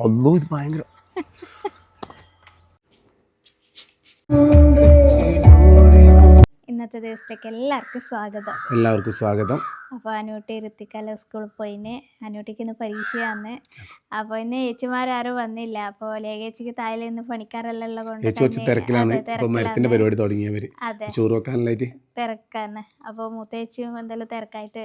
അല്ലോ ഇത് ഭയങ്കര ഇന്നത്തെ ദിവസത്തേക്ക് എല്ലാവർക്കും സ്വാഗതം. എല്ലാവർക്കും സ്വാഗതം. അപ്പോൾ അനൂട്ടി ഇരുത്തിക്കല സ്കൂളിൽ പോയിന്. അനൂട്ടിക്ക് ഇന്ന് പരീക്ഷയാന്ന്. അപ്പോൾ ഇന്ന് ചേച്ചിമാരും വന്നില്ല. അപ്പോൾ ലേഖേച്ചിക്ക് താഴെ ഇന്ന് പണിക്കാരെല്ലാം ഉള്ളത് കൊണ്ട് തിരക്കിലാണ്. മരത്തിന്റെ. പരിപാടി തുടങ്ങിയവര്. അതെ. ചോറ് വെക്കാനായിട്ട് തിരക്കാണ്. അപ്പോൾ മൂത്തേച്ചിയും എന്തെല്ലാം തിരക്കായിട്ട്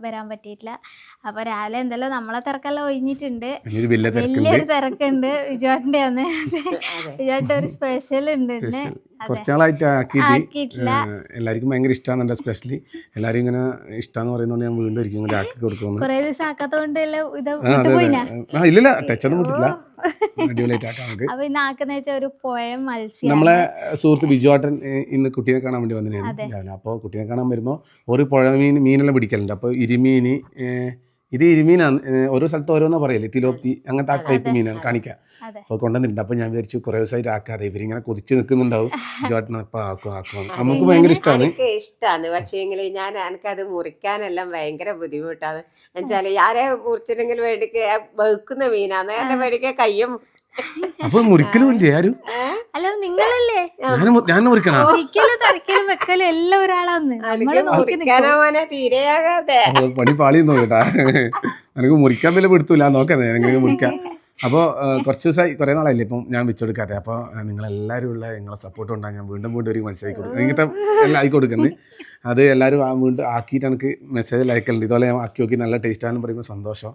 വരാൻ പറ്റിയിട്ടില്ല. അപ്പോൾ രാവിലെ എന്തെല്ലാം നമ്മളെ തിരക്കെല്ലാം ഒഴിഞ്ഞിട്ടുണ്ട്. വലിയൊരു തിരക്കുണ്ട്. വിജുവാട്ടിന്റെ ആണ് വിജുവാട്ടിന്റെ ഒരു സ്പെഷ്യൽ ഉണ്ട് കുറച്ചാളായിട്ട് ആക്കിയിട്ട് ആക്കിയിട്ടില്ല. എല്ലാവർക്കും ഭയങ്കര ഇഷ്ടമാണ് എന്റെ സ്പെഷ്യലി എല്ലാവരും ഇങ്ങനെ ഇഷ്ടമാന്ന് പറയുന്നതുകൊണ്ട് ഞാൻ വീണ്ടും ഒരിക്കലും കൂടി ആക്കി കൊടുക്കുന്നു കുറേ ദിവസം ആക്കാത്തതുകൊണ്ട് എല്ലാം ഇത് ആ, വിട്ടു അതെ, പോയിനാ അതെ. ആ ടച്ച് ഒന്നും വിട്ടില്ല നമുക്ക്. അപ്പൊ ഇന്ന് ആക്കുന്ന വെച്ചാൽ ഒരു പുഴ മത്സ്യം നമ്മളെ സുഹൃത്ത് ബിജുവാട്ടൻ ഇന്ന് കുട്ടീനെ കാണാൻ വേണ്ടി വന്നിരുന്നു അപ്പോൾ കുട്ടീനെ കാണാൻ വരുമ്പോൾ ഒരു പുഴ മീൻ മീനെല്ലാം പിടിക്കലുണ്ട്. അപ്പോൾ ഇരുമീന് ഇത് ഇരുമീനാണ്. ഓരോ സ്ഥലത്ത് ഓരോന്നാ പറയല്ലേ തിലോപ്പി അങ്ങനത്തെ ആ ടൈപ്പ് മീനാണ് കാണിക്കുക അപ്പൊ അപ്പോൾ കൊണ്ടുവന്നിട്ടുണ്ട്. അപ്പോൾ ഞാൻ വിചാരിച്ചു കുറേ ദിവസമായിട്ട് ആക്കാതെ ഇവരിങ്ങനെ കൊതിച്ച് നിൽക്കുന്നുണ്ടാവും ബിജുവാട്ടൻ അപ്പോൾ ആക്കും ആക്കും. നമുക്ക് ഭയങ്കര ഇഷ്ടമാണ് ഇഷ്ടമാണ് പക്ഷേങ്കിൽ ഞാൻ എനിക്കത് മുറിക്കാനെല്ലാം ഭയങ്കര ബുദ്ധിമുട്ടാണ്. എന്നുവെച്ചാൽ ആരെ മുറിച്ചിട്ടെങ്കിൽ വേണ്ടിക്ക് വെക്കുന്ന മീനാണ്. എന്റെ വേടിക്ക കയ്യും അപ്പോൾ മുറിക്കലും ഇല്ലേ ആരും? അല്ല നിങ്ങളല്ലേ? ഞാൻ മുറിക്കണം. ഒരിക്കലും തരക്കലും വെക്കലും എല്ലാം ഒരാളാന്ന് പണി പാളിയെന്നോ കേട്ടാ എനിക്ക് മുറിക്കാൻ വില പെടുത്തൂല നോക്കാം എനിക്ക് മുറിക്കാം. അപ്പോൾ കുറച്ച് ദിവസമായി കുറേ നാളായില്ലേ ഇപ്പം ഞാൻ വെച്ചുകൊടുക്കാതെ അപ്പോൾ നിങ്ങളെല്ലാവരും ഉള്ള നിങ്ങളെ സപ്പോർട്ട് ഉണ്ടാകും ഞാൻ വീണ്ടും വീണ്ടും ഒരു മനസ്സിലാക്കി കൊടുക്കും. ഇങ്ങനത്തെ എല്ലാം ആയി കൊടുക്കുന്നത് അത് എല്ലാവരും ആ വീണ്ടും ആക്കിയിട്ട് എനിക്ക് മെസ്സേജ് അയക്കലുണ്ട്. ഇതുപോലെ ഞാൻ ആക്കി നോക്കി നല്ല ടേസ്റ്റ് ആണെന്ന് പറയുമ്പോൾ സന്തോഷം.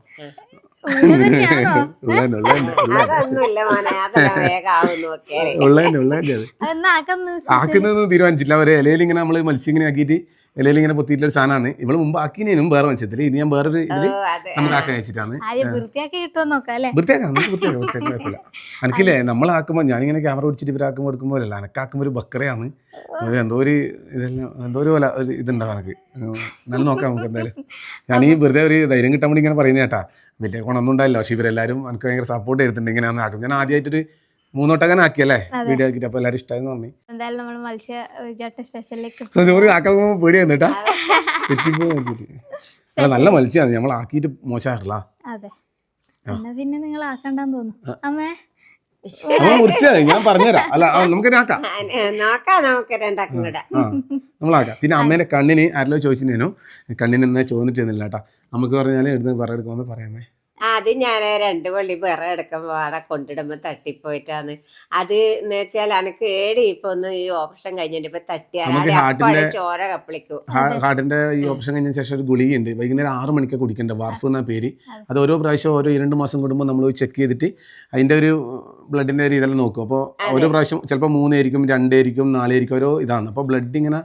തന്നെയാണോ? ഉള്ളതന്നെ ഉള്ളതന്നെ അതൊന്നുമില്ല വേഗം ആവുന്നു ഒക്കെ. ഉള്ളതന്നെ ഉള്ളതന്നെ അത്. എന്നാ ആക്കുന്ന ആക്കുന്നതെന്ന് തീരുമാനിച്ചില്ല അവരെ ഇലയിൽ ഇങ്ങനെ നമ്മൾ മത്സ്യം ഇങ്ങനെ ആക്കിയിട്ട് ഇലയിൽ ഇങ്ങനെ പൊത്തിയിട്ടുള്ള ഒരു സാധനമാണ്. ഇവൾ മുമ്പ് ആക്കിനും വേറെ മത്സ്യത്തിൽ ഇനി ഞാൻ വേറൊരു അതെ. നമുക്ക് ആക്കാൻ വെച്ചിട്ടാണ് വൃത്തിയാക്കി നമുക്ക് വൃത്തിയാക്കാം എനിക്കില്ലേ നമ്മളാക്കുമ്പോൾ ഞാനിങ്ങനെ ക്യാമറ പിടിച്ചിട്ട് ഇവരാക്കുമ്പോൾ എടുക്കുമ്പോൾ അല്ല എനക്കാക്കുമ്പോൾ ഒരു ബക്കറയാണ്. എന്തോ ഒരു ഇതെല്ലാം എന്തോ ഒരു പോലെ ഒരു ഇതുണ്ടാവും എനിക്ക് നല്ല നോക്കാം നമുക്ക് എന്തായാലും. ഞാൻ ഈ വെറുതെ ഒരു ധൈര്യം കിട്ടാൻ വേണ്ടി ഇങ്ങനെ പറയുന്നത് കേട്ടാ. വലിയ ഗുണമൊന്നും ഉണ്ടായില്ല പക്ഷെ ഇവരെല്ലാവരും എനിക്ക് ഭയങ്കര സപ്പോർട്ട് ചെയ്തിട്ടുണ്ട് ഇങ്ങനെയാണ് ആക്കും. ഞാൻ ആദ്യമായിട്ടൊരു മൂന്നോട്ടങ്ങനെ ആക്കിയല്ലേ വീഡിയോ ആക്കിയിട്ട് എല്ലാരും പറഞ്ഞു എന്തായാലും നമ്മൾ മത്സ്യ സ്പെഷ്യലിലേക്ക് പേടിയായിരുന്നു കേട്ടാ. തെറ്റിപ്പോ വെച്ചിട്ട് അല്ല നല്ല മത്സ്യമാണ് നമ്മൾ ആക്കിയിട്ട് മോശമാറില്ല അതെ പിന്നെ നിങ്ങൾ ആക്കണ്ടെന്ന് തോന്നുന്നു. അമ്മേ. ഞാൻ പറഞ്ഞുതരാം. അല്ല നമുക്ക് ആക്കാം. നമ്മളാക്കാം പിന്നെ അമ്മേന്റെ കണ്ണിന് ആരല്ലോ ചോദിച്ചിരുന്നേനോ കണ്ണിന് എന്നാ ചോദിച്ചിരുന്നില്ല കേട്ടാ. നമുക്ക് പറഞ്ഞാൽ എടുത്ത് പറ എടുക്കുമെന്ന് പറയാമേ. അത് ഞാൻ രണ്ട് കൊള്ളി വേറെ എടുക്കുമ്പോൾ അവിടെ കൊണ്ടിടുമ്പോൾ തട്ടിപ്പോയിട്ടാണ് അത് എന്ന് വെച്ചാൽ എനിക്ക് ഏടി ഇപ്പൊ ഒന്ന് ഈ ഓപ്ഷൻ കഴിഞ്ഞിട്ട് ഇപ്പൊ തട്ടിയാൽ ചോര കപ്പിളിക്കും. ഹാർട്ടിന്റെ ഈ ഓപ്ഷൻ കഴിഞ്ഞ ശേഷം ഒരു ഗുളികയുണ്ട്. വൈകുന്നേരം ആറ് മണിക്ക് കുടിക്കേണ്ട? വാർഫ് എന്ന പേര്. അത് ഓരോ പ്രാവശ്യം ഓരോ രണ്ട് മാസം കൂടുമ്പോൾ നമ്മൾ ചെക്ക് ചെയ്തിട്ട് അതിന്റെ ഒരു ബ്ലഡിന്റെ ഒരു ഇതെല്ലാം നോക്കും. അപ്പോൾ ഓരോ പ്രാവശ്യം ചിലപ്പോൾ മൂന്നായിരിക്കും രണ്ടായിരിക്കും നാലായിരിക്കും ഓരോ ഇതാണ്. അപ്പോൾ ബ്ലഡ് ഇങ്ങനെ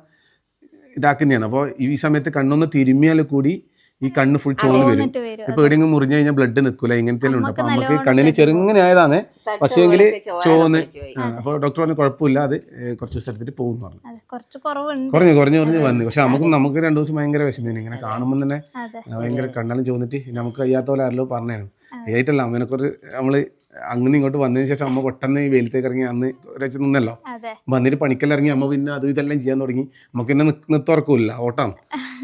ഇതാക്കുന്നതാണ്. അപ്പോൾ ഈ സമയത്ത് കണ്ണൊന്ന് തിരുമ്മിയാൽ കൂടി ഈ കണ്ണ് ഫുൾ ചോന്ന് വരും. ഇപ്പൊ എവിടെയെങ്കിലും മുറിഞ്ഞു കഴിഞ്ഞാൽ ബ്ലഡ് നിൽക്കൂല ഇങ്ങനത്തെ ഉണ്ട്. അപ്പൊ നമുക്ക് കണ്ണിന് ചെറുങ്ങനെ ആയതാണ് പക്ഷേ എങ്കിൽ ചോന്ന് അപ്പൊ അപ്പോൾ ഡോക്ടർ പറഞ്ഞു കുഴപ്പമില്ല. അത് കുറച്ച് ദിവസം എടുത്തിട്ട് പോകും പറഞ്ഞു. അതെ കുറച്ച് കുറവുണ്ട്. കുറഞ്ഞു കുറഞ്ഞു കുറഞ്ഞു വന്നു. പക്ഷെ നമുക്ക് നമുക്ക് രണ്ടു ദിവസം ഭയങ്കര വിഷമം ഇങ്ങനെ കാണുമ്പോൾ തന്നെ അതെ. ഭയങ്കര കണ്ണെല്ലാം ചോന്നിട്ട് നമുക്ക് കഴിയാത്ത പോലെ ആരല്ലോ പറഞ്ഞു അയ്യായിട്ടല്ല അമ്മേനെ കുറിച്ച് നമ്മൾ അങ്ങനെ ഇങ്ങോട്ട് വന്നതിന് ശേഷം അമ്മ പെട്ടെന്ന് വെയിലത്തേക്ക് ഇറങ്ങി അന്ന് ഒരാഴ്ച നിന്നല്ലോ. വന്നിട്ട് പണിക്കലിറങ്ങി ഇറങ്ങി. അമ്മ പിന്നെ അത് ഇതെല്ലാം ചെയ്യാൻ തുടങ്ങി. നമുക്ക് പിന്നെ നിർത്തുറക്കില്ല ഓട്ടം.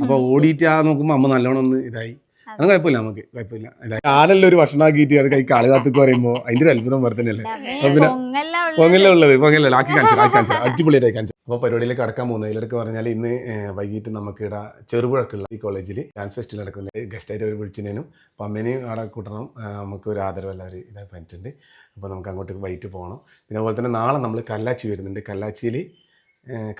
അപ്പൊ ഓടിയിട്ട് ആ നോക്കുമ്പോൾ അമ്മ നല്ലോണം ഒന്ന് ഇതായി. അത് കുഴപ്പമില്ല നമുക്ക് കുഴപ്പമില്ല. കാലല്ലോ ഒരു ഭക്ഷണം ആക്കിയിട്ട് അത് കൈ കാൾ പറയുമ്പോ പറയുമ്പോൾ അതിന്റെ ഒരു അത്ഭുതം വേറെ തന്നെയല്ലേ? പിന്നെ പൊങ്ങല്ല ഉള്ള പൊങ്ങല ഉള്ളത് പൊങ്ങല്ലേ ആക്കി കാണിച്ചു ആക്കി കാണിച്ചു. അടിപൊളിയായിട്ട് കാണിച്ചു. അപ്പോൾ പരിപാടിയിലേക്ക് കടക്കാൻ പോകുന്നത് ഇതിലൊക്കെ പറഞ്ഞാൽ ഇന്ന് വൈകിട്ട് നമുക്ക് ഇവിടെ ചെറുപുഴക്കുള്ള ഈ കോളേജിൽ ഡാൻസ് ഫെസ്റ്റിവൽ നടക്കുന്നത് ഗസ്റ്റായിട്ട് അവർ വിളിച്ചതിനും അപ്പം അമ്മേനെയും അവിടെ കൂട്ടണം. നമുക്ക് ഒരു ആദരവല്ല അവർ ഇതായി പറഞ്ഞിട്ടുണ്ട്. അപ്പോൾ നമുക്ക് അങ്ങോട്ട് വൈകിട്ട് പോകണം. പിന്നെ അതുപോലെ തന്നെ നാളെ നമ്മൾ കല്ലാച്ചി വരുന്നുണ്ട്. കല്ലാച്ചിയിൽ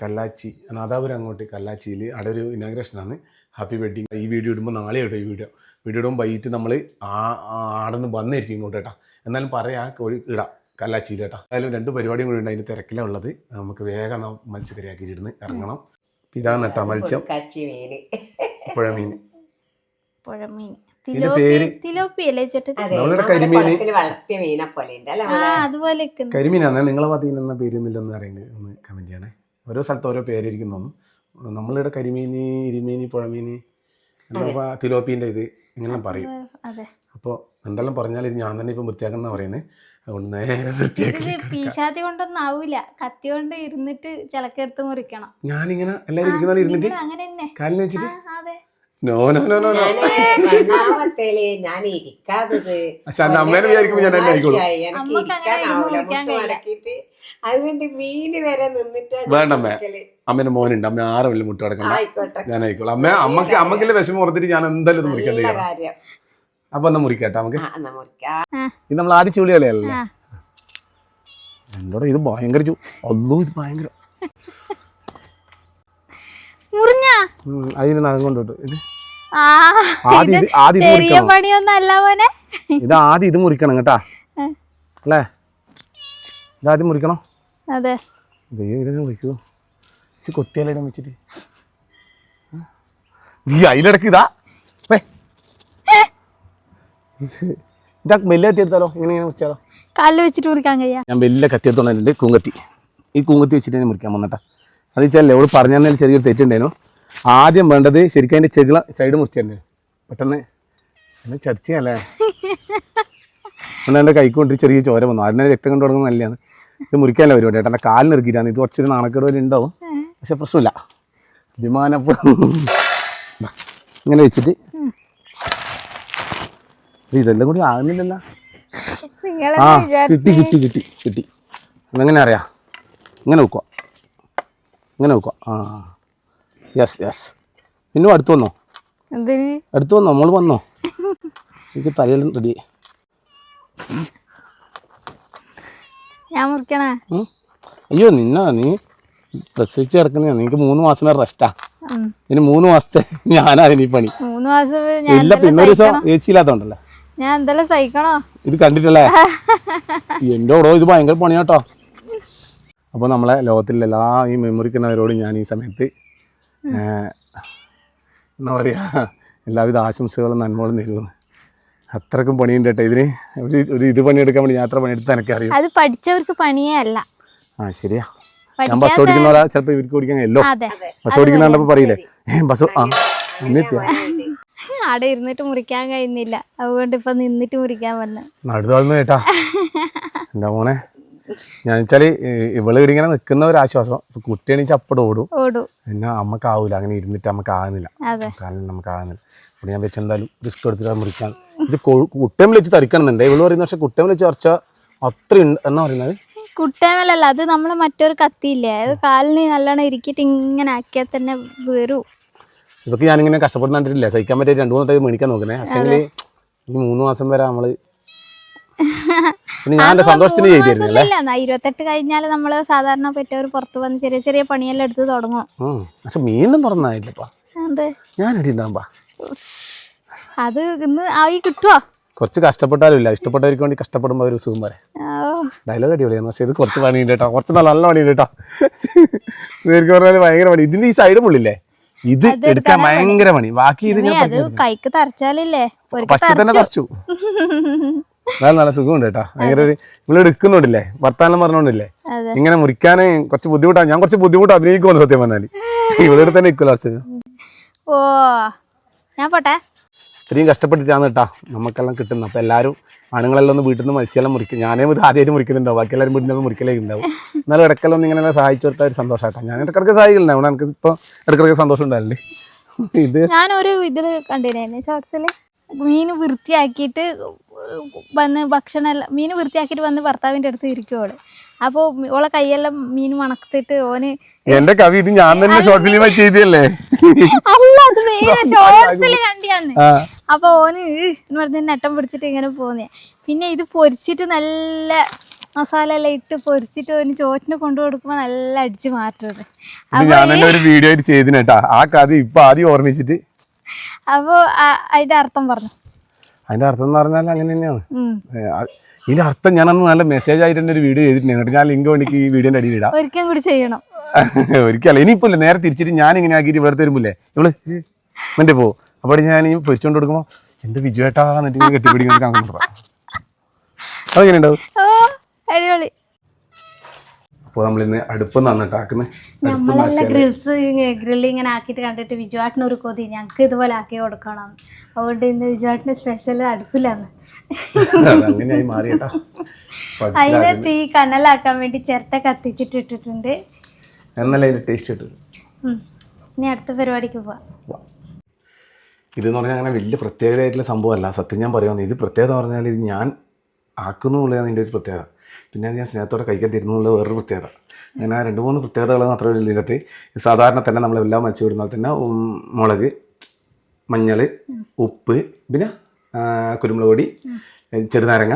കല്ലാച്ചി നാദാപുരം അങ്ങോട്ട് കല്ലാച്ചിയിൽ അവിടെ ഒരു ഇനാഗ്രേഷനാണ് ഹാപ്പി വെഡ്ഡിങ് ഈ വീഡിയോ ഇടുമ്പോൾ നാളെ ഇടും ഈ വീഡിയോ വീഡിയോ ഇടുമ്പോൾ വൈകിട്ട് നമ്മൾ ആ ആടന്ന് നിന്ന് വന്നായിരിക്കും ഇങ്ങോട്ട് കേട്ടോ. എന്നാലും പറയാം കോഴി ഇടാം കല്ലാച്ചിയിൽ കേട്ടോ. എന്തായാലും രണ്ട് പരിപാടിയും കൂടി ഉണ്ട് അതിന്റെ തിരക്കിലാണ് ഉള്ളത്. നമുക്ക് വേഗം നാം മത്സ്യക്കറിയാക്കി ഇരുന്ന് ഇറങ്ങണം. അപ്പം ഇതാണ് കേട്ടോ മത്സ്യം. കച്ചി പുഴ മീൻ. പുഴമീൻ നിൽക്കുന്നു കരിമീനാണ് നിങ്ങളെ ഭാഗത്ത് പേര് എന്ന് അറിയുന്നത് ഒന്ന് കമന്റ് ചെയ്യണേ. ഓരോ സ്ഥലത്ത് ഓരോ പേരായിരിക്കും തോന്നുന്നു. നമ്മളിവിടെ കരിമീന് ഇരിമീന് പുഴമീന് തിലോപ്പീന്റെ ഇത് ഇങ്ങനെ പറയും. അപ്പോൾ എന്തെല്ലാം പറഞ്ഞാൽ ഇത് ഞാൻ തന്നെ ഇപ്പം വൃത്തിയാക്കണം പറയുന്നത് അതുകൊണ്ട് നേരെ വൃത്തിയാക്കി പീശാത്തി കൊണ്ടൊന്നും ആവില്ല കത്തി കൊണ്ട് ഇരുന്നിട്ട് ചിലക്കെടുത്ത് മുറിക്കണം. ഞാനിങ്ങനെ എല്ലാവരും ഇരിക്കുന്ന ഇരുന്നിട്ട് അങ്ങനെ കാലിൽ വെച്ചിട്ട്? No no no no no ഞാൻ ഒന്നാമത്തേൽ ഞാൻ ഇരിക്കാത്തത്. പക്ഷെ അന്ന് അമ്മേനെ വിചാരിക്കുമ്പോ ഞാൻ തന്നെ ആയിക്കോളും. ഒരാഴ്ചയായി. എനിക്ക് അമ്മയ്ക്ക് അങ്ങനെ ഇരിക്കാനാവില്ല മുട്ട് മുറിക്കാൻ മടക്കിയിട്ട് അതുകൊണ്ട് മീന് വരെ നിന്നിട്ട് വേണ്ട അമ്മേ. അമ്മേന്റെ മോനുണ്ട്. അമ്മ ആറ് വലിയ മുട്ട കിടക്കണ്ട ആയിക്കോട്ടെ. ഞാൻ ആയിക്കോളാം. അമ്മ അമ്മയ്ക്ക് അമ്മക്കില്ല വിഷമം ഓർത്തിട്ട് ഞാൻ എന്തായാലും ഇത് മുറിക്കാൻ നല്ല തയ്യാറാണ് കാര്യം. അപ്പൊ എന്നാ മുറിക്കട്ടെ നമുക്ക് ആ എന്നാ മുറിക്കാം. ഇത് നമ്മൾ ആദ്യം ചുളി കളിയല്ലേ. എന്നോട് ഇത് ഭയങ്കര ചു അല്ലോ ഇത് ഭയങ്കര അതിന് നഖം കൊണ്ടോട്ട് ഇത് ചെറിയ മോനെ. ഇത് ആദ്യം ഇത് മുറിക്കണം കേട്ടാ. അല്ലേ? ഇതാദ്യം മുറിക്കണം. അതെ. ദൈവം ഇതെങ്ങനെ മുറിക്കൂ. പക്ഷെ കൊത്തിയാലിടാൻ വെച്ചിട്ട്. നീ അതിലിടക്ക് ഇതാ. വേ. ഇതാ മെല്ലെ ഇങ്ങനെ ഇങ്ങനെ മുറിച്ചാലോ? കാലിൽ വെച്ചിട്ട് മുറിക്കാൻ കഴിയാ. ഞാൻ വലിയ കത്തി എടുത്തോണ്ടിട്ടുണ്ട് കൂങ്കത്തി. ഈ കൂങ്കത്തി വെച്ചിട്ട് മുറിക്കാൻ വന്നിട്ടാ. അത് വെച്ചാൽ എവിടെ പറഞ്ഞാൽ ചെറിയൊരു തെറ്റുണ്ടായിരുന്നു. ആദ്യം വേണ്ടത് ശരിക്കും അതിന്റെ ചെകിള സൈഡ് മുറിച്ചിട്ടുണ്ട് പെട്ടെന്ന് എന്നെ ചതിച്ചല്ലേ എന്നാൽ എന്റെ കൈക്കൊണ്ട് ചെറിയ ചോര വന്നു. അതിനെ രക്തം കൊണ്ട് തുടങ്ങുന്നത് നല്ലതാണ്. ഇത് മുറിക്കാനല്ല പരിപാടി. ഏട്ടാ എന്റെ കാലിന് ഇറക്കിയിട്ടാണ്. ഇത് കുറച്ചൊരു നാണക്കേട് പോലെ ഉണ്ടാവും. പക്ഷെ പ്രശ്നമില്ല. വിമാനം ഇങ്ങനെ വെച്ചിട്ട്. ഇതെല്ലാം കൂടി ആകുന്നില്ലല്ലോ. ആ കിട്ടി കിട്ടി കിട്ടി കിട്ടി. അതെങ്ങനെ അറിയാം? ഇങ്ങനെ വെക്കുക ഇങ്ങനെ വെക്കുക ആ. യെസ് യെസ് പിന്നെ അടുത്ത് വന്നോ? അടുത്ത് വന്നോ? നമ്മൾ വന്നോ? എനിക്ക് തലയെല്ലാം റെഡി. ഞാൻ മുറിക്കണേ. അയ്യോ നിന്നാ നീ പ്രസവിച്ച് കിടക്കുന്ന നിനക്ക് മൂന്ന് മാസം വരെ റെസ്റ്റാ. ഇനി മൂന്ന് മാസത്തെ ഞാനാ ഇനി പണി. മൂന്ന് മാസം ഇല്ല പിന്നെ ഒരു ദിവസം ഏച്ചിയില്ലാത്തോണ്ടല്ലേ ഞാൻ എന്തെല്ലാം സഹിക്കണോ? ഇത് കണ്ടിട്ടല്ലേ? എന്റെ ഓടോ ഇത് ഭയങ്കര പണിയാട്ടോ. അപ്പോൾ നമ്മളെ ലോകത്തിലെ എല്ലാ ഈ മെമ്മറിക്കുന്നവരോട് ഞാൻ ഈ സമയത്ത് എന്താ പറയുക എല്ലാവിധ ആശംസകളും നന്മകളും നേരുന്നു. അത്രക്കും പണിയുണ്ട് കേട്ടോ ഇതിന്. ഒരു ഒരു ഇത് പണിയെടുക്കാൻ വേണ്ടി ഞാൻ അത്ര പണിയെടുത്ത് എനിക്കറിയും. അത് പഠിച്ചവർക്ക് പണിയേ അല്ല. ആ ശരിയാ. ഞാൻ ബസ് ഓടിക്കുന്നവരാ ചിലപ്പോൾ ഇവർക്ക് ഓടിക്കാൻ അതെ. ബസ് ഓടിക്കുന്ന കണ്ടപ്പോൾ പറയില്ലേ? ബസ് ആ നിത്യ അവിടെ ഇരുന്നിട്ട് മുറിക്കാൻ കഴിയുന്നില്ല അതുകൊണ്ട് ഇപ്പൊ നിന്നിട്ട് മുറിക്കാൻ വന്നു. നടുതാഴ്ന്നു കേട്ടാ. എന്താ മോനെ? ഞാൻ വെച്ചാൽ ഇവൾ ഇങ്ങനെ നിൽക്കുന്ന ഒരു ആശ്വാസം. കുട്ടിയാണെങ്കിൽ ചപ്പട് ഓടും. എന്നാ അമ്മയ്ക്ക് ആവൂല അങ്ങനെ ഇരുന്നിട്ട് നമുക്ക് ആകുന്നില്ല നമുക്ക് ആകുന്നില്ല അപ്പോൾ ഞാൻ വെച്ചെന്തായാലും റിസ്ക് എടുത്തിട്ട് മുറിക്കാൻ ഇത് കുട്ടയം വെച്ച് തരിക്കണമെന്നുണ്ട്. ഇവൾ പറയുന്ന പക്ഷെ കുട്ടയം വെച്ച് ചർച്ച അത്ര എന്നാ പറയുന്നത്? കുട്ടേമലല്ല അത് നമ്മൾ മറ്റൊരു കത്തിയില്ലേ? അത് കാലിന് നല്ലോണം ഇരിക്കിട്ട് ഇങ്ങനെ ആക്കിയാൽ തന്നെ വരൂ. ഇതൊക്കെ ഞാനിങ്ങനെ കഷ്ടപ്പെടുന്നിട്ടില്ല സഹിക്കാൻ പറ്റിയ രണ്ടു മൂന്ന് ടൈം മേടിക്കാൻ നോക്കണേ പക്ഷേ ഈ മൂന്ന് മാസം വരെ നമ്മൾ ഞാൻ സന്തോഷത്തിന് ചെയ്തിരുന്നല്ലേ ഇരുപത്തെട്ട് കഴിഞ്ഞാൽ നമ്മൾ സാധാരണ പറ്റവർ പുറത്ത് വന്ന് ചെറിയ ചെറിയ പണിയെല്ലാം എടുത്ത് തുടങ്ങും. പക്ഷെ മീനും തുറന്നായില്ലപ്പാ. ഞാൻ അടി ഉണ്ടാകുമ്പോ അത് ഇന്ന് ആയി കിട്ടുവോ? കുറച്ച് കഷ്ടപ്പെട്ടാലും ഇല്ല. ഇഷ്ടപ്പെട്ടവർക്ക് വേണ്ടി കഷ്ടപ്പെടുമ്പോൾ ഒരു സുഖം വരെ. ഡയലോഗ് അടിപൊളിയാണ് പക്ഷേ ഇത് കുറച്ച് പണി കേട്ടോ. കുറച്ച് നല്ല നല്ല പണിയുണ്ട് കേട്ടോ. നേരിക്ക് പറഞ്ഞാൽ ഭയങ്കര പണി. ഇതിന്റെ ഈ സൈഡ് പുള്ളില്ലേ ഇത് എടുക്കാൻ ഭയങ്കര പണി. ബാക്കി ഇത് കൈക്ക് തറച്ചാലില്ലേ? ഫസ്റ്റ് തന്നെ തറച്ചു. നല്ല നല്ല സുഖമുണ്ട് കേട്ടോ. ഭയങ്കര ഒരു ഇവിടെ എടുക്കുന്നുണ്ടല്ലേ? വർത്താനം പറഞ്ഞോണ്ടില്ലേ? ഇങ്ങനെ മുറിക്കാൻ കുറച്ച് ബുദ്ധിമുട്ടാണ് ഞാൻ കുറച്ച് ബുദ്ധിമുട്ട് അഭിനയിക്കുമെന്ന് സത്യം പറഞ്ഞാൽ. ഇവിടെ തന്നെ അച്ഛൻ ഓ ഞാൻ പോട്ടെ. ഇത്രയും കഷ്ടപ്പെട്ടിട്ടാണ് കേട്ടോ നമുക്കെല്ലാം കിട്ടുന്നത്. അപ്പോൾ എല്ലാരും ആണുങ്ങളെല്ലാം ഒന്ന് വീട്ടിൽ നിന്ന് മത്സ്യമെല്ലാം മുറിക്കും ഞാനേ ഇത് ആദ്യമായിട്ട് മുറിക്കുന്നുണ്ടാവും. ബാക്കി എല്ലാവരും വീട്ടിൽ നിന്ന് മുറിക്കലേ ഉണ്ടാവും. എന്നാലും ഇടയ്ക്കെല്ലാം ഒന്ന് ഇങ്ങനെ സഹായിച്ചു കൊടുത്താൽ ഒരു സന്തോഷമായിട്ടാ ഞാൻ ഇടക്കിടക്ക് സഹായിക്കില്ല അവിടെ എനിക്ക് ഇപ്പോൾ ഇടക്കിടക്ക് സന്തോഷം ഉണ്ടാവില്ലേ ഇത് ഞാനൊരു ഇതിൽ കണ്ടിരുന്നു. ഷോർട്സിൽ മീൻ വൃത്തിയാക്കിയിട്ട് വന്ന് ഭക്ഷണം എല്ലാം മീൻ വൃത്തിയാക്കിയിട്ട് വന്ന് ഭർത്താവിന്റെ അടുത്ത് ഇരിക്കുവോൾ അപ്പോൾ ഓളെ കൈയെല്ലാം മീൻ വണക്കത്തിട്ട് ഓന് എന്റെ കവി ഇത് ഞാൻ തന്നെ ഷോർട്ട് ഫിലിമായി ചെയ്തല്ലേ അല്ല അത് വേറെ ഷോർട്സിൽ കണ്ടിയാന്ന്. ആ. അപ്പോൾ ഓന് എന്ന് പറഞ്ഞ നെട്ടം പിടിച്ചിട്ട് ഇങ്ങനെ പോന്നേ. പിന്നെ ഇത് പൊരിച്ചിട്ട് നല്ല മസാല എല്ലാം ഇട്ട് പൊരിച്ചിട്ട് ഓന് ചോറ്റിന് കൊണ്ടു കൊടുക്കുമ്പോൾ നല്ല അടിച്ച് മാറ്റുന്നത് ഇത് ഞാൻ തന്നെ ഒരു വീഡിയോ ചെയ്തിനേട്ടാ ആ കഥ ഇപ്പൊ ആദ്യം ഓർമ്മിച്ചിട്ട്. അപ്പോൾ അതിന്റെ അർത്ഥം പറഞ്ഞു. അതിന്റെ അർത്ഥം എന്ന് പറഞ്ഞാൽ അങ്ങനെ തന്നെയാണ്. ഇതിന്റെ അർത്ഥം ഞാനന്ന് നല്ല മെസ്സേജ് ആയിട്ട് തന്നെ ഒരു വീഡിയോ ചെയ്തിട്ടുണ്ട്. ഞാൻ ലിങ്ക് വേണ്ടിക്ക് ഈ വീഡിയോന്റെ അടിയിൽ ഇടാം ഒരിക്കലും കൂടി ചെയ്യണം. ഒരിക്കലും. ഇനിയിപ്പോ നേരെ തിരിച്ചിട്ട് ഞാൻ ഇങ്ങനെ ആക്കിയിട്ട് ഇവിടെ തരുമ്പോലെ ഇവൾ എന്നിട്ട് പോ. അപ്പോൾ ഞാൻ ഈ പൊരിച്ചോണ്ട് കൊടുക്കുമ്പോൾ എന്റെ വിജുവേട്ടാ എന്നിട്ട് ഇങ്ങനെ കെട്ടിപ്പിടിക്കുന്നത് കാണുന്നു അതെങ്ങനെ ഉണ്ടാവും ഓ അടിപൊളി. അപ്പോൾ നമ്മളിന്ന് അടുപ്പം നന്നിട്ട് ആക്കുന്നത് നമ്മളെല്ലാം ഗ്രിൽസ് ഗ്രില്ല് ഇങ്ങനെ ആക്കിയിട്ട് കണ്ടിട്ട് വിജുവാട്ടിന് ഒരു കൊതി. ഞങ്ങൾക്ക് ഇതുപോലെ ആക്കി കൊടുക്കണം. അതുകൊണ്ട് ഇന്ന് വിജുവാട്ടിന് സ്പെഷ്യൽ അടുപ്പില്ലാന്ന്. അങ്ങനെയായി മാറിയേട്ടാ. അതിന് തീ കനലാക്കാൻ വേണ്ടി ചിരട്ട കത്തിച്ചിട്ട് ഇട്ടിട്ടുണ്ട്. ടേസ്റ്റ് ഇനി അടുത്ത പരിപാടിക്ക് പോവാം. ഇതെന്ന് പറഞ്ഞാൽ അങ്ങനെ വലിയ പ്രത്യേകതയായിട്ടുള്ള സംഭവമല്ല. സത്യം ഞാൻ പറയുന്നത് ഇത് പ്രത്യേകത പറഞ്ഞാൽ ഇത് ഞാൻ ആക്കുന്നുള്ളതാണ് ഇതിന്റെ ഒരു പ്രത്യേകത. പിന്നെ അത് ഞാൻ സ്നേഹത്തോടെ കഴിക്കാൻ തരുന്നുള്ള വേറൊരു പ്രത്യേകത. അങ്ങനെ രണ്ട് മൂന്ന് പ്രത്യേകതകൾ മാത്രമേ ഉള്ളൂ ഇതിനകത്ത്. സാധാരണ തന്നെ നമ്മളെല്ലാം മത്സ്യം വിടുന്നാൽ തന്നെ മുളക് മഞ്ഞൾ ഉപ്പ് പിന്നെ കുരുമുളക് പൊടി ചെറുനാരങ്ങ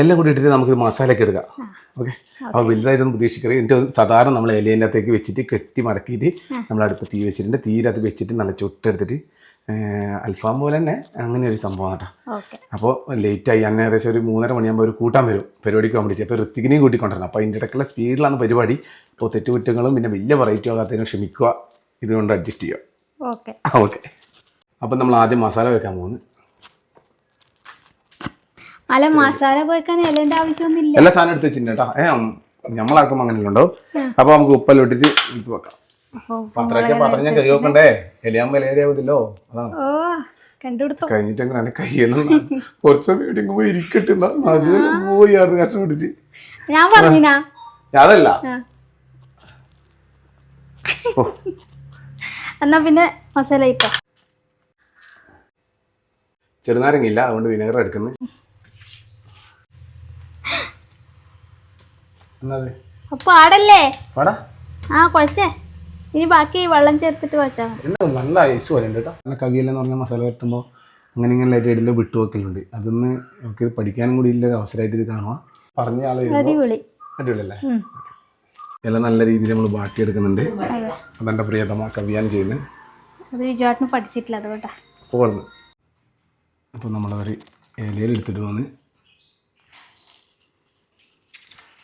എല്ലാം കൂടി ഇട്ടിട്ട് നമുക്ക് മസാലയൊക്കെ എടുക്കാം ഓക്കെ? അപ്പോൾ വലുതായിട്ടൊന്നും പ്രതീക്ഷിക്കരുത്. എന്റെ സാധാരണ നമ്മൾ ഇലേന്റെ അകത്തേക്ക് വെച്ചിട്ട് കെട്ടി മടക്കിയിട്ട് നമ്മൾ അടുപ്പ് തീ വെച്ചിട്ടുണ്ട്. തീരകത്ത് വെച്ചിട്ട് നല്ല ചുട്ടെടുത്തിട്ട് അൽഫാം പോലെ തന്നെ അങ്ങനെ ഒരു സംഭവം കേട്ടോ അപ്പോൾ ലേറ്റായി അന്ന് ഏകദേശം ഒരു മൂന്നര മണിയാകുമ്പോൾ ഒരു കൂട്ടാൻ വരും പരിപാടിക്ക് വേണ്ടിയിട്ട്. അപ്പോൾ ഋത്തിക്കിനെയും കൂട്ടിക്കൊണ്ടിരുന്നത് അപ്പോൾ അതിന്റെ ഇടയ്ക്കുള്ള സ്പീഡിലാണ് പരിപാടി. അപ്പോൾ തെറ്റുകുറ്റങ്ങളും പിന്നെ വലിയ വെറൈറ്റി ആകാത്തതിനും ക്ഷമിക്കുക. ഇതുകൊണ്ട് അഡ്ജസ്റ്റ് ചെയ്യുക. ഓക്കെ. ഓക്കെ. അപ്പം നമ്മൾ ആദ്യം മസാല വെക്കാൻ പോകുന്നു. അല്ല മസാല കുഴക്കാൻ ഇലേന്റെ ആവശ്യമൊന്നുമില്ല. എല്ലാ സാധനം എടുത്ത് വെച്ചിട്ടുണ്ട് കേട്ടോ. ഏ നമ്മളാക്കുമ്പോൾ അങ്ങനെയല്ലോ ഉണ്ടാവും. അപ്പോൾ നമുക്ക് ഉപ്പെല്ലാം ഇട്ടിട്ട് വെക്കാം. ഓ പത്രമൊക്കെ പത്രം ഞാൻ കൈ വെക്കണ്ടേ എലിയാകുമ്പോൾ ഇലയാവതില്ലോ അതാണ് കണ്ടുപിടുത്തോ. കഴിഞ്ഞിട്ട് അങ്ങനെ കയ്യെല്ലാം കുറച്ച് എവിടെയെങ്കിലും പോയി ഇരിക്കട്ടെ പോയി ആയിരുന്നു കഷ്ടപ്പെട്ടിച്ച് ഞാൻ പറഞ്ഞിനാ? അതല്ല. എന്നാ പിന്നെ മസാല ഇട്ടോ. ചെറുനാരങ്ങയില്ല അതുകൊണ്ട് വിനേഗർ എടുക്കുന്നത് അപ്പൊ ആടല്ലേ? ആ കൊച്ചേ ഇനി ബാക്കി വെള്ളം ചേർത്തിട്ട് നല്ല ഐസ് പോലെ ഉണ്ട് കേട്ടോ. കവിയെല്ലാം പറഞ്ഞ മസാല വെട്ടുമ്പോൾ അങ്ങനെ ഇങ്ങനെ ലൈറ്റ് വിട്ടു വെക്കലുണ്ട് അതൊന്ന് നമുക്ക് പഠിക്കാനും കൂടി ഇല്ല ഒരു അവസരമായിട്ട് ഇത് കാണുക പറഞ്ഞ ആളെ അടിപൊളി. അടിപൊളിയല്ലേ എല്ലാം നല്ല രീതിയിൽ നമ്മൾ ബാട്ടിയെടുക്കുന്നുണ്ട് അതെന്റെ പ്രിയതമ കവിയാണ് ചെയ്യുന്നത്. അത് വിജുവാട്ടിന് പഠിച്ചിട്ടില്ല അതുകൊണ്ടാ. പോകുന്നത് അപ്പോൾ നമ്മളൊരു ഇലയിൽ എടുത്തിട്ട് വന്ന്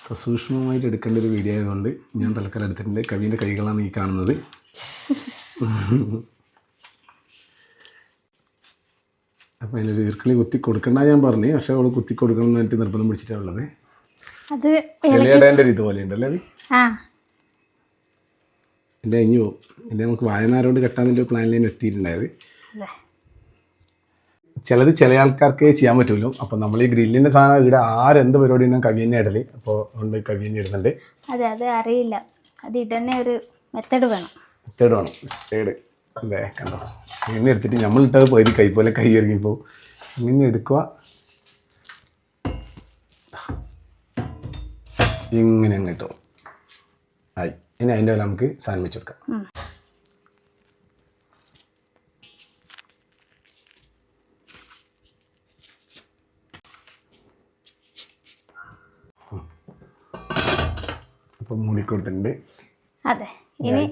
സസൂക്ഷ്മമായിട്ട് എടുക്കേണ്ട ഒരു വീഡിയോ ആയതുകൊണ്ട് ഞാൻ തൽക്കാലം എടുത്തിട്ടുണ്ട് കവിന്റെ കൈകളാണ് ഈ കാണുന്നത്. അപ്പോൾ അതിനൊരു ഈർക്കിളി കുത്തി കൊടുക്കണ്ട ഞാൻ പറഞ്ഞു. പക്ഷേ അവൾ കുത്തി കൊടുക്കണം എന്നിട്ട് നിർബന്ധം പിടിച്ചിട്ടാണ് ഉള്ളത് അത് ഇലയിടേന്റെ ഒരു ഇതുപോലെ ഉണ്ടല്ലേ അത്? എന്റെ കഴിഞ്ഞു പോകും എന്റെ നമുക്ക് വായനാരോട് കെട്ടാന്നൊരു പ്ലാനിലേക്ക് എത്തിയിട്ടുണ്ടായത്. ചിലത് ചില ആൾക്കാർക്കേ ചെയ്യാൻ പറ്റുമല്ലോ അപ്പോൾ നമ്മൾ ഈ ഗ്രില്ലിന്റെ സാധനം ഇവിടെ ആരെന്ത് പരിപാടി ഉണ്ടെങ്കിലും കവി തന്നെ ഇടൽ. അപ്പോൾ അതുകൊണ്ട് കവി തന്നെ ഇടുന്നുണ്ട്. അതെ അത് അറിയില്ല. അത് ഇടന്നെ ഒരു മെത്തേഡ് വേണം. മെത്തേഡ് വേണം. മെത്തേഡ് അല്ലേ? കണ്ടോ? ഇങ്ങനെ എടുത്തിട്ട് നമ്മൾ ഇട്ടത് പോയി. കൈ പോലെ കൈ ഇറങ്ങിപ്പോൾ ഇങ്ങനെ എടുക്കുക. ഇങ്ങനെ അങ്ങ് ഇട്ടോ. ആയി. ഇനി അതിന്റെ പോലെ നമുക്ക് സാധനം വെച്ച് കൊടുക്കാം അപ്പോൾ മൂടിക്കൊടുത്തിട്ടുണ്ട്. അതെ. ഇനി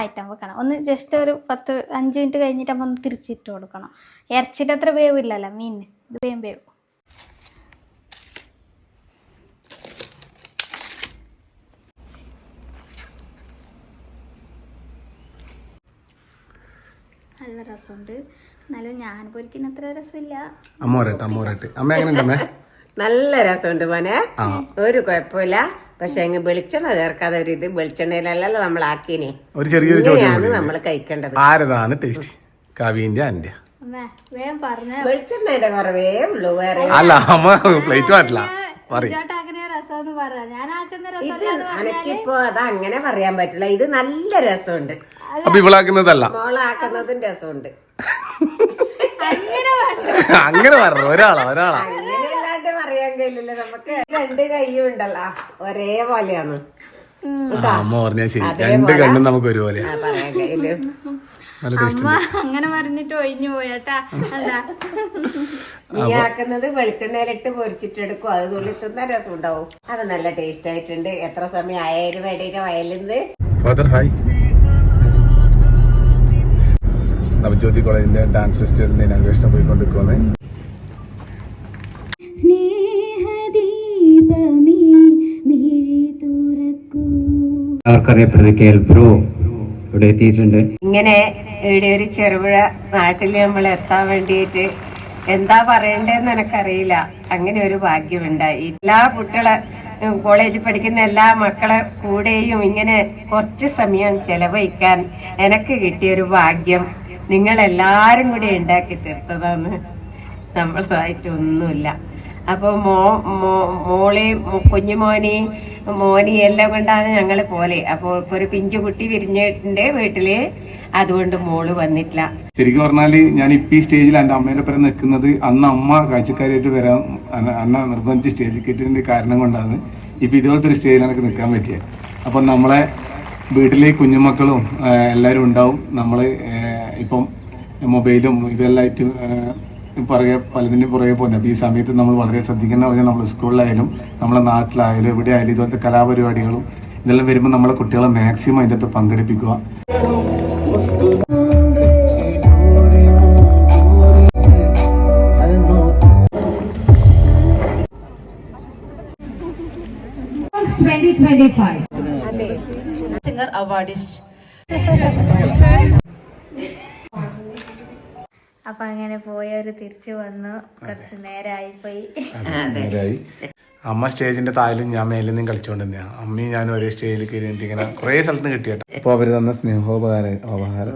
ഐറ്റം വെക്കണം ഒന്ന് ജസ്റ്റ് ഒരു പത്ത് അഞ്ച് മിനിറ്റ് കഴിഞ്ഞിട്ട് ഒന്ന് തിരിച്ചിട്ട് കൊടുക്കണം. ഇറച്ചിട്ട് അത്ര വേവില്ലല്ലോ മീൻ. ഇത് വേഗം വേവ്. നല്ല രസമുണ്ട്. എന്നാലും ഞാൻ പൊരിക്കുന്ന അത്ര രസമില്ല. അമ്മ പറയട്ടെ അമ്മ എങ്ങനെ നല്ല രസമുണ്ട് മോനെ. ഒരു കുഴപ്പമില്ല. പക്ഷെ അങ്ങ് വെളിച്ചെണ്ണ ചേർക്കാതെ ഒരു ഇത് വെളിച്ചെണ്ണയിലല്ലല്ലോ നമ്മൾ ആക്കിനെ. ഒരു ചെറിയൊരു ചോദ്യം നമ്മൾ കഴിക്കേണ്ടത്. ആരതാണ് ടേസ്റ്റ്? കവിന്റെ അന്റെ വെളിച്ചെണ്ണയുടെ കുറവേ ഉള്ളൂ വേറെ അല്ല അമ്മ പ്ലേറ്റ് മാറ്റില്ല. ഇത് എനിക്കിപ്പോ അത് അങ്ങനെ പറയാൻ പറ്റില്ല. ഇത് നല്ല രസമുണ്ട്. അപ്പൊ ഇവളാക്കുന്നതല്ല. മോളാക്കുന്നതും രസമുണ്ട്. അങ്ങനെ പറഞ്ഞു. ഒരാളാ ഒരാളാ. പറയാൻ കഴിയില്ലല്ലോ നമുക്ക്? രണ്ട് കൈയും ഉണ്ടല്ലോ. ഒരേപോലെയാണ് ആ, അമ്മ പറഞ്ഞാൽ ശരി. രണ്ട് കണ്ണും നമുക്ക് ഒരുപോലെ. അങ്ങനെ പറഞ്ഞിട്ട് ഒഴിഞ്ഞു പോയാട്ടാ എന്താ നീ ആക്കുന്നത് വെളിച്ചെണ്ണയിലിട്ട് പൊരിച്ചിട്ടെടുക്കും. അത് തുള്ളി തിന്ന രസം ഉണ്ടാവും അത് നല്ല ടേസ്റ്റ് ആയിട്ടുണ്ട്. എത്ര സമയം ആയാലും വേണ്ടിട്ട് വയലിന്ന്. നവജ്യോതി കോളേജിന്റെ ഡാൻസ് ഫെസ്റ്റിവലിന്റെ അന്വേഷണം പോയിക്കൊണ്ടിരിക്കുവാണ്. ബ്രോ ഇവിടെ എത്തിയിട്ടുണ്ട്. ഇങ്ങനെ ഇവിടെ ഒരു ചെറുപുഴ നാട്ടിൽ നമ്മൾ എത്താൻ വേണ്ടിയിട്ട് എന്താ പറയണ്ടേന്ന് എനിക്കറിയില്ല. അങ്ങനെ ഒരു ഭാഗ്യമുണ്ടായി. എല്ലാ കുട്ടികളെ കോളേജിൽ പഠിക്കുന്ന എല്ലാ മക്കളെ കൂടെയും ഇങ്ങനെ കുറച്ച് സമയം ചെലവഴിക്കാൻ എനിക്ക് കിട്ടിയൊരു ഭാഗ്യം നിങ്ങൾ എല്ലാരും കൂടി ഉണ്ടാക്കി തീർത്തതാണ് നമ്മളതായിട്ടൊന്നുമില്ല. അപ്പോൾ മോ മോ മോളെ കുഞ്ഞുമോനെ മോനെ എല്ലാം കൊണ്ടാണ് ഞങ്ങൾ പോലെ. അപ്പോൾ ഇപ്പോൾ ഒരു പിഞ്ചു കുട്ടി വിരിഞ്ഞിട്ടുണ്ട് വീട്ടിൽ. അതുകൊണ്ട് മോൾ വന്നിട്ടില്ല. ശരിക്കും പറഞ്ഞാൽ ഞാൻ ഇപ്പം ഈ സ്റ്റേജിൽ എന്റെ അമ്മേന്റെ പേരെ നിൽക്കുന്നത് അന്ന് അമ്മ കാഴ്ചക്കാരായിട്ട് വരാൻ അന്ന- നിർബന്ധിച്ച് സ്റ്റേജിൽ കയറ്റിന്റെ കാരണം കൊണ്ടാണ് ഇപ്പം ഇതുപോലത്തെ ഒരു സ്റ്റേജിൽ എനിക്ക് നിൽക്കാൻ പറ്റിയത് അപ്പം നമ്മളെ വീട്ടിലെ കുഞ്ഞുമക്കളും എല്ലാവരും ഉണ്ടാവും. നമ്മൾ ഇപ്പം മൊബൈലും ഇതെല്ലാം ആയിട്ട് പുറകെ പലതിന്റെ പുറകെ പോകുന്നത്. അപ്പോൾ ഈ സമയത്ത് നമ്മൾ വളരെ ശ്രദ്ധിക്കണം പറഞ്ഞാൽ നമ്മൾ സ്കൂളിലായാലും നമ്മളെ നാട്ടിലായാലും എവിടെയായാലും ഇതുപോലത്തെ കലാപരിപാടികളും ഇതെല്ലാം വരുമ്പോൾ നമ്മളെ കുട്ടികളെ മാക്സിമം അതിന്റെ അകത്ത് പങ്കെടുപ്പിക്കുക. സിംഗർ awardist അപ്പൊ അങ്ങനെ പോയവര് തിരിച്ചു വന്നു. കുറച്ച് നേരമായിപ്പോയി നേരായി അമ്മ സ്റ്റേജിന്റെ താഴിലും ഞാൻ മേലിൽ നിന്നും കളിച്ചുകൊണ്ടിരുന്ന അമ്മയും ഞാനും ഒരേ സ്റ്റേജിൽ കയറി ഇങ്ങനെ കുറെ സ്ഥലത്ത് കിട്ടിയട്ടോ. അപ്പൊ അവർ തന്ന സ്നേഹോപകാര ഉപഹാരം